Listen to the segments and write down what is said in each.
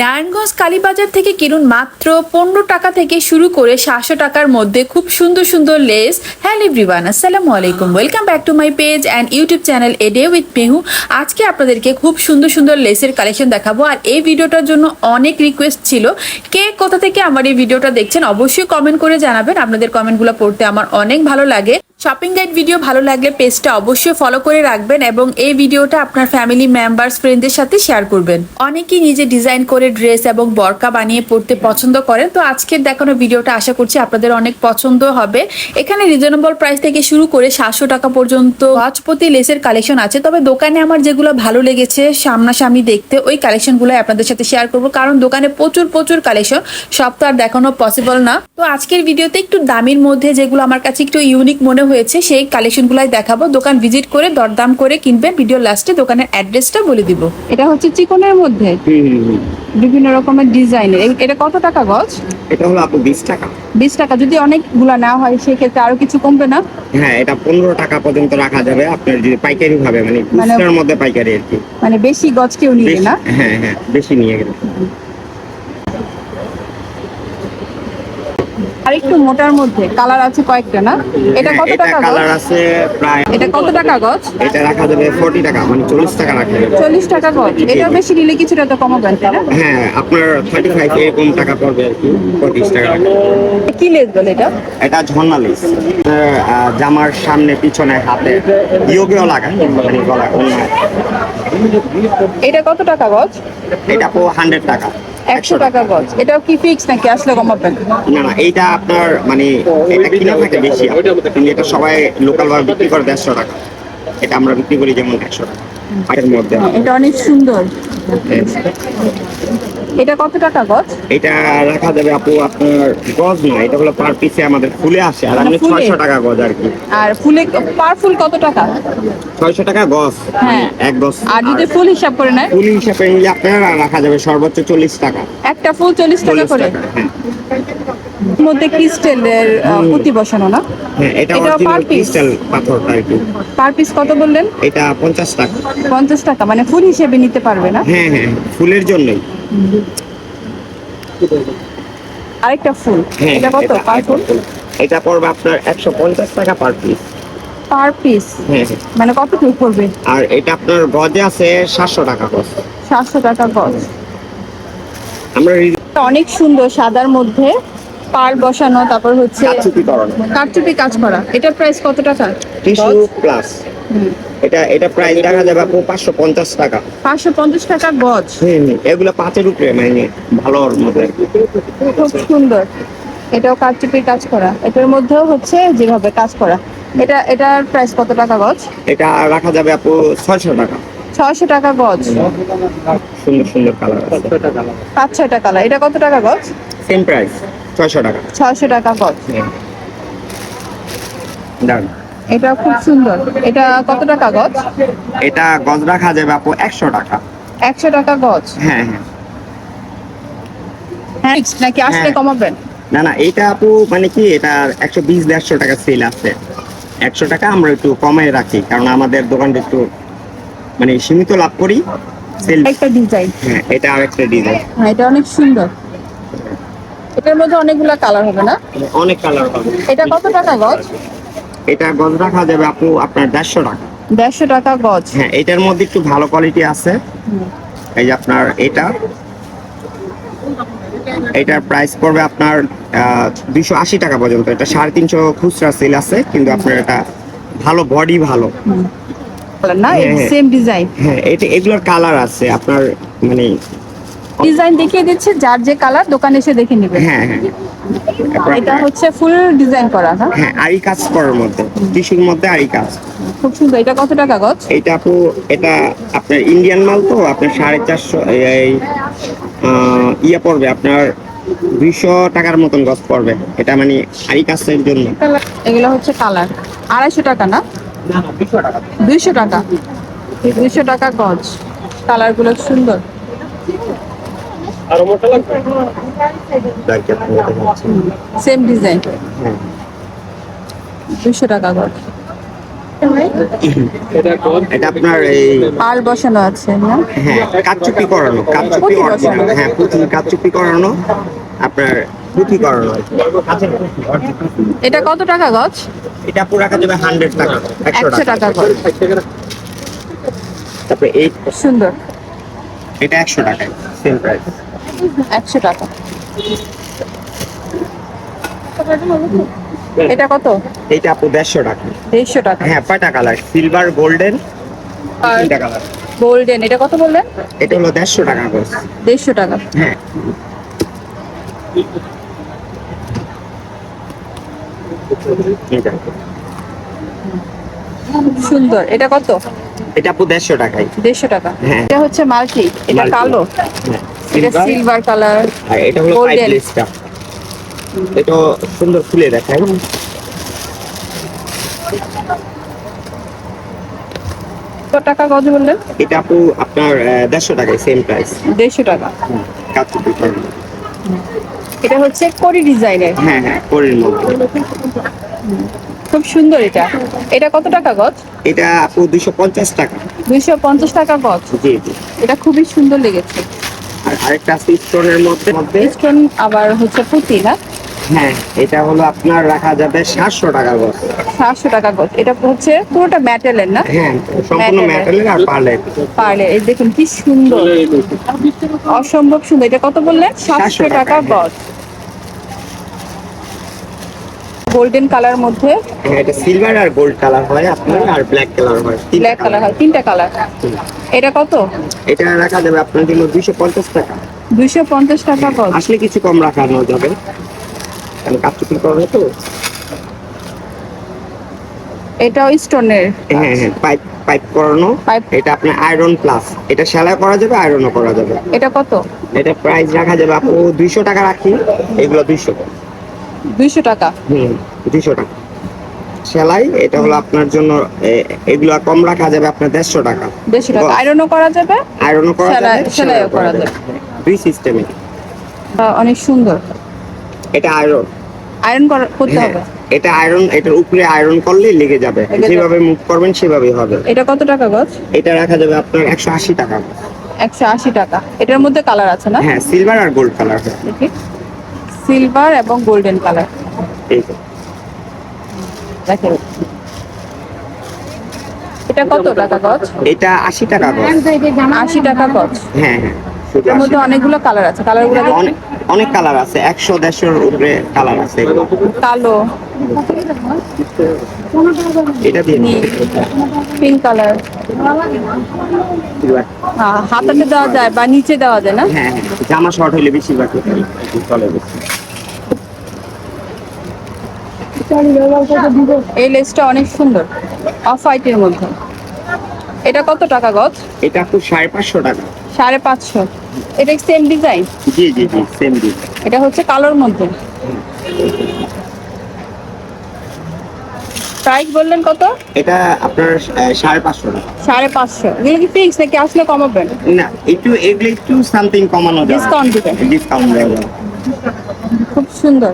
নারায়ণগঞ্জ কালীবাজার থেকে কিনুন মাত্র পনেরো টাকা থেকে শুরু করে সাতশো টাকার মধ্যে খুব সুন্দর সুন্দর লেস। হ্যালো এভরিওয়ান আসসালামু আলাইকুম। Welcome back to my page and YouTube channel a day with Mehu আজকে আপনাদেরকে খুব সুন্দর সুন্দর লেসের কালেকশন দেখাবো, আর এই ভিডিওটার জন্য অনেক রিকোয়েস্ট ছিল। কে কোথা থেকে আমার এই ভিডিওটা দেখছেন, অবশ্যই কমেন্ট করে জানাবেন। আপনাদের কমেন্টগুলো পড়তে আমার অনেক ভালো লাগে। শপিং গাইড ভিডিও ভালো লাগলে পেজটা অবশ্যই ফলো করে রাখবেন এবং এই ভিডিওটা আপনার ফ্যামিলি মেম্বার্স ফ্রেন্ডদের সাথে শেয়ার করবেন। অনেকেই নিজে ডিজাইন করে ড্রেস এবং বরকা বানিয়ে পড়তে পছন্দ করেন। তো আজকের দেখানো ভিডিওটা আশা করছি আপনাদের অনেক পছন্দ হবে। এখানে রিজনেবল প্রাইস থেকে শুরু করে সাতশো টাকা পর্যন্ত গজপতি লেসের কালেকশন আছে। তবে দোকানে আমার যেগুলো ভালো লেগেছে সামনাসামনি দেখতে, ওই কালেকশনগুলো আপনাদের সাথে শেয়ার করব। কারণ দোকানে প্রচুর প্রচুর কালেকশন সব তো আর দেখানো পসিবল না। তো আজকের ভিডিওতে একটু দামির মধ্যে যেগুলো আমার কাছে একটু ইউনিক মনে হয়েছে সেই কালেকশনগুলাই দেখাবো। দোকান ভিজিট করে দরদাম করে কিনবেন ভিডিও লাস্টে দোকানের অ্যাড্রেসটা বলে দিব। এটা হচ্ছে চিকনের মধ্যে। বিভিন্ন রকমের ডিজাইনের। এটা কত টাকা গজ? এটা হলো আপু বিশ টাকা। বিশ টাকা। যদি অনেকগুলা না হয় সেক্ষেত্রে আরও কিছু কমবে না? হ্যাঁ এটা পনেরো টাকা পর্যন্ত রাখা যাবে। আপনার যদি পাইকারি ভাবে মানে খুচরার মধ্যে পাইকারি আর কি। মানে বেশি গজ কেউ নিবে না? হ্যাঁ হ্যাঁ বেশি নিয়ে গেলে। আর একটু মোটার মধ্যে কালার আছে কয়েকটা না? এটা হ্যাঁ, কত টাকা কালার আছে প্রায় এটা কত টাকা গজ? এটা রাখা যাবে ফোর্টি টাকা মানে চল্লিশ টাকা রাখা যাবে। চল্লিশ টাকা গজ। এটা বেশি নিলে কিছুটা তো কমাবেন তাই না? হ্যাঁ আপনার থার্টি ফাইভ এরকম টাকা পড়বে আর কি পঁয়ত্রিশ টাকা রাখা কি লেস বলে এটা? এটা ঝর্ণা লেস জামার সামনে পিছনে হাতে ইয়োগেও লাগায় মানে গলা এটা কত টাকা গজ? এটা পো হান্ড্রেড টাকা। একশো টাকা গজ। এটাও কি ফিক্স নাকি আসলে কমাবেন না না এইটা আপনার মানে এটা কিনা থাকে বেশি এটা সবাই লোকাল ভাবে বিক্রি করে দেড়শো টাকা। এটা আমরা বিক্রি করি যেমন একশো টাকা। মধ্যে এটা অনেক সুন্দর। এটা কত টাকা গজ? এটা রাখা যাবে আপু আপনার গজ না এটা হলো পার পিসে আমাদের ফুলে আসে আর আমি ফুলে? ছয়শো টাকা গজ আর কি। আর ফুলে পার ফুল কত টাকা? ছয়শো টাকা গজ হ্যাঁ। এক গজ। আর যদি ফুল হিসাব করে নেয়? ফুল হিসাবে নিলে আপনার রাখা যাবে সর্বোচ্চ চল্লিশ টাকা। একটা ফুল চল্লিশ টাকা করে? হ্যাঁ। মধ্যে ক্রিস্টেলের পুঁতি বসানো না? হ্যাঁ এটা? ক্রিস্টাল পাথরটা আর কি। পার পিস কত বললেন? এটা পঞ্চাশ টাকা। পঞ্চাশ টাকা মানে ফুল হিসেবে নিতে পারবে না? হ্যাঁ হ্যাঁ ফুলের জন্যই। আরেকটা ফুল। হ্যাঁ এটা কত? পার ফুল? এটা পড়বে আপনার একশো পঞ্চাশ টাকা পার পিস পার পিস মানে কত কতটুকু পড়বে? আর এটা আপনার গজে আছে সাতশো টাকা গজ। সাতশো টাকা গজ। আমরা অনেক সুন্দর সাদার মধ্যে পার বসানো তারপর হচ্ছে কারচুপি কাজ করা। এটার প্রাইস কত টাকা? টিস্যু প্লাস এটা এটা প্রাইস দেখা যাবে আপু পাঁচশো পঞ্চাশ টাকা। পাঁচশো পঞ্চাশ টাকা গজ? হুম। এগুলো পাঁচের উপরে মানে ভালোর মধ্যে। খুব সুন্দর। এটাও কারচুপির কাজ করা। এটার মধ্যেও হচ্ছে যেভাবে কাজ করা। এটা এটার প্রাইস কত টাকা গজ? এটা রাখা যাবে আপু ছয়শো টাকা। ছয়শো টাকা গজ। সুন্দর সুন্দর কালার পাঁচ ছয়টা কালার এটা কত টাকা গজ? সেম প্রাইস ছয়শো টাকা। ছয়শো টাকা গজ। দাঁড়ান এটা খুব সুন্দর। এটা কত টাকা গজ? এটা গজ রাখা যাবে আপু একশো টাকা। একশো টাকা গজ? হ্যাঁ হ্যাঁ। হ্যাঁ নাকি আসলে হ্যাঁ। কমাবেন? না না এটা আপু মানে কি এটা একশো বিশ দেড়শো টাকা সেল আছে। একশো টাকা আমরা একটু কমে রাখি কারণ আমাদের দোকানটা একটু মানে সীমিত লাভ করি। সেল একটা ডিজাইন হ্যাঁ এটা আরেকটা ডিজাইন হ্যাঁ এটা অনেক সুন্দর। এটার মধ্যে অনেকগুলা কালার হবে না? অনেক কালার হবে। এটা কত টাকা গজ? এটা গজ রাখা যাবে আপু আপনার দেড়শো টাকা। দেড়শো টাকা গজ। হ্যাঁ এটার মধ্যে একটু ভালো কোয়ালিটি আছে। এই যে আপনার এটা। এটার প্রাইস পড়বে আপনার দুইশো আশি টাকা পর্যন্ত। এটা সাড়ে তিনশো খুচরা সেল আছে কিন্তু আপনার এটা ভালো বডি ভালো। না হ্যাঁ, হ্যাঁ। সেম ডিজাইন হ্যাঁ এটা এগুলোর কালার আছে আপনার মানে ডিজাইন দেখিয়ে দিচ্ছে যার যে কালার দোকানে এসে দেখে নেবে। হ্যাঁ হ্যাঁ। এটা হচ্ছে ফুল ডিজাইন করা হ্যাঁ? হ্যাঁ আরি কাজ করার মধ্যে টিস্যুর মধ্যে আরি কাজ। খুব সুন্দর এটা কত টাকা গজ? এটা আপু এটা আপনার ইন্ডিয়ান মাল তো আপনার সাড়ে চারশো এই ইয়ে পড়বে আপনার দুইশো টাকার মতন গছ পড়বে এটা মানে আরি কাজের জন্য। এগুলো হচ্ছে কালার আড়াইশো টাকা না? দুইশো টাকা। দুইশো টাকা গজ কালারগুলো সুন্দর যাকে আপনি দেখাচ্ছেন। সেম ডিজাইন হ্যাঁ। দুইশো টাকা গজ। এটা আপনার এই পাল বসানো আছে না? হ্যাঁ কাচুপি করানো কাচুপি অরিজিনাল হ্যাঁ কাচুপি করানো আপনার পুঁতি করানো এটা কত টাকা গজ? এটা পুরো রাখা যাবে হান্ড্রেড টাকা একশো একশো টাকা। টাকা গজ। তারপরে এই সুন্দর। এটা একশো টাকায় সেম প্রাইস একশো টাকা। এটা কত? এইটা আপু দেড়শো টাকা। দেড়শো টাকা। হ্যাঁ কয়টা কালার সিলভার গোল্ডেন তিনটা কালার গোল্ডেন এটা কত বললেন? এটা হলো দেড়শো টাকা করে দেড়শো টাকা। হ্যাঁ। সুন্দর। এটা কত? এটা আপু দেড়শো টাকায়। দেড়শো টাকা। হ্যাঁ। এটা হচ্ছে মাল্টি। এটা কালো। হ্যাঁ, এটা সিলভার কালার আর এটা হলো golden। এটা সুন্দর খুলে দেখায়। কত টাকা গজ বললেন? এটা আপু আপনার দেড়শো টাকায় সেম প্রাইস দেড়শো টাকা। এটা হচ্ছে করি ডিজাইনের। হ্যাঁ হ্যাঁ মধ্যে। খুব সুন্দর এটা। এটা কত টাকা গজ? এটা আপু দুইশো পঞ্চাশ টাকা। দুইশো পঞ্চাশ টাকা গজ। জি জি। এটা খুবই সুন্দর লেগেছে। আর আরেকটা আছে স্টোনের মধ্যে মধ্যে? স্টোন আবার হচ্ছে পুঁতি না হ্যাঁ এটা হলো আপনার রাখা যাবে সাতশো টাকা গজ। সাতশো টাকা গজ। এটা হচ্ছে পুরোটা ম্যাটেলের না? হ্যাঁ সম্পূর্ণ মেটালের আর পার্লের এই দেখুন কি সুন্দর। অসম্ভব সুন্দর। এটা কত বললেন? সাতশো টাকা টাকা, গজ। গোল্ডেন কালার মধ্যে। এটা সিলভার আর গোল্ড কালার হয় আপনার আর ব্ল্যাক কালার হয়। ব্ল্যাক কালার হয় তিনটা কালার এটা কত? এটা রাখা যাবে আপনার জন্য দুইশো পঞ্চাশ টাকা। দুইশো পঞ্চাশ টাকা গজ আসলে কিছু কম রাখানো যাবে। কারণ কাপচুপি করবে তো? এটাও স্টোনের হ্যাঁ হ্যাঁ পাইপ পাইপ করানো। এটা আপনার আয়রন প্লাস এটা সেলাই করা যাবে আয়রনও করা যাবে। এটা কত? এটা প্রাইস রাখা যাবে আপু দুইশো টাকা রাখি। এগুলো দুইশো। দুইশো টাকা। দুইশো টাকা। সেলাই এটা হলো আপনার জন্য এগুলো কম রাখা যাবে আপনার দেড়শো টাকা। দেড়শো টাকা। আয়রনও করা যাবে আয়রনও করা যাবে সেলাইও করা যাবে। দুই সিস্টেমে অনেক সুন্দর। এটা আয়রন। আয়রন করতে হ্যাঁ হবে। এটা আয়রন এটার উপরে আয়রন করলে লেগে যাবে। যেভাবে মুভ করবেন সেভাবেই হবে। এটা কত টাকা গজ? এটা রাখা যাবে আপনার একশো আশি টাকা। একশো আশি টাকা। এটার মধ্যে কালার আছে না? হ্যাঁ সিলভার আর গোল্ড কালার দেখি। সিলভার এবং গোল্ডেন কালার। দেখেন। এটা কত টাকা গজ? এটা আশি টাকা গজ। আশি টাকা গজ? হ্যাঁ হ্যাঁ। এর মধ্যে অনেকগুলো কালার আছে। কালার অনেক অনেক কালার আছে। একশো দেড়শোর উপরে কালার আছে। কালো। এটা দিয়ে পিঙ্ক কালার। হাতাতে দেওয়া যায় বা নিচে দেওয়া যায় না? হ্যাঁ হ্যাঁ। জামা শর্ট হলে বেশিরভাগ চলে বেশি এই লেসটা অনেক সুন্দর অফ হোয়াইটের মধ্যে। এটা কত টাকা গজ? এটা খুব সাড়ে পাঁচশো টাকা। সাড়ে পাঁচশো। এটা সেম ডিজাইন জি জি জি সেম জি এটা হচ্ছে কালোর মধ্যে। প্রাইস বললেন কত? এটা আপনার সাড়ে পাঁচশো টাকা। সাড়ে পাঁচশো। এগুলো কি ফিক্স নাকি আসলে কমাবেন? না একটু এগুলো একটু সামথিং কমানো Discount দিবেন? ডিসকাউন্ট দেওয়া খুব সুন্দর।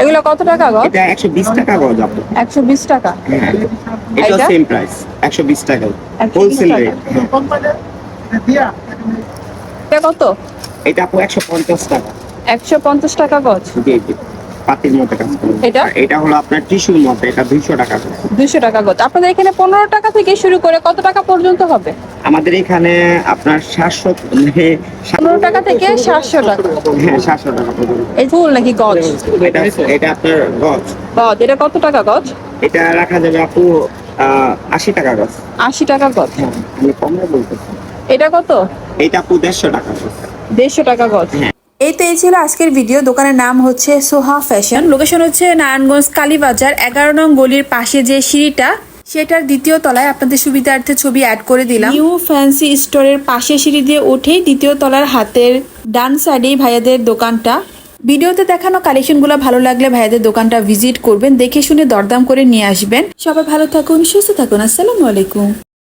এগুলো কত টাকা গজ এটা একশো বিশ টাকা গজ আপু একশো বিশ টাকা। হ্যাঁ। এটা? সেম প্রাইস একশো বিশ টাকা। 120 হোলসেল টাকা। রেট এটা কত? এটা আপু একশো পঞ্চাশ টাকা। একশো পঞ্চাশ টাকা গজ। জি জি। পাতির মধ্যে কাজ করে। এটা? এটা হলো আপনার টিস্যুর মতো এটা দুইশো টাকা করে। দুশো টাকা গজ। আপনাদের এখানে পনেরো টাকা থেকে শুরু করে কত টাকা পর্যন্ত হবে? আমাদের এখানে আপনার সাতশো মানে পনেরো টাকা থেকে সাতশো টাকা। হ্যাঁ সাতশো টাকা এই ফুল নাকি গজ এটা এটা আপনার গজ গজ এটা কত টাকা গজ এটা রাখা যাবে আপু আহ, আশি টাকা গজ আশি টাকা গজ হ্যাঁ আমি কমে বলতেছি এটা কত? এটা আপু দেড়শো টাকা দেড়শো টাকা গজ এই তো এই ছিল আজকের ভিডিও। দোকানের নাম হচ্ছে সোহা ফ্যাশন। লোকেশন হচ্ছে নারায়ণগঞ্জ কালীবাজার এগারো নং গলির পাশে যে সিঁড়িটা সেটার দ্বিতীয় তলায় আপনাদের সুবিধার্থে ছবি অ্যাড করে দিলাম। নিউ ফ্যান্সি স্টোরের পাশে সিঁড়ি দিয়ে উঠেই দ্বিতীয় তলার হাতের ডান সাইডেই ভাইয়াদের দোকানটা। ভিডিওতে দেখানো কালেকশনগুলো ভালো লাগলে ভাইয়াদের দোকানটা ভিজিট করবেন দেখে শুনে দরদাম করে নিয়ে আসবেন। সবাই ভালো থাকুন সুস্থ থাকুন আসসালামু আলাইকুম।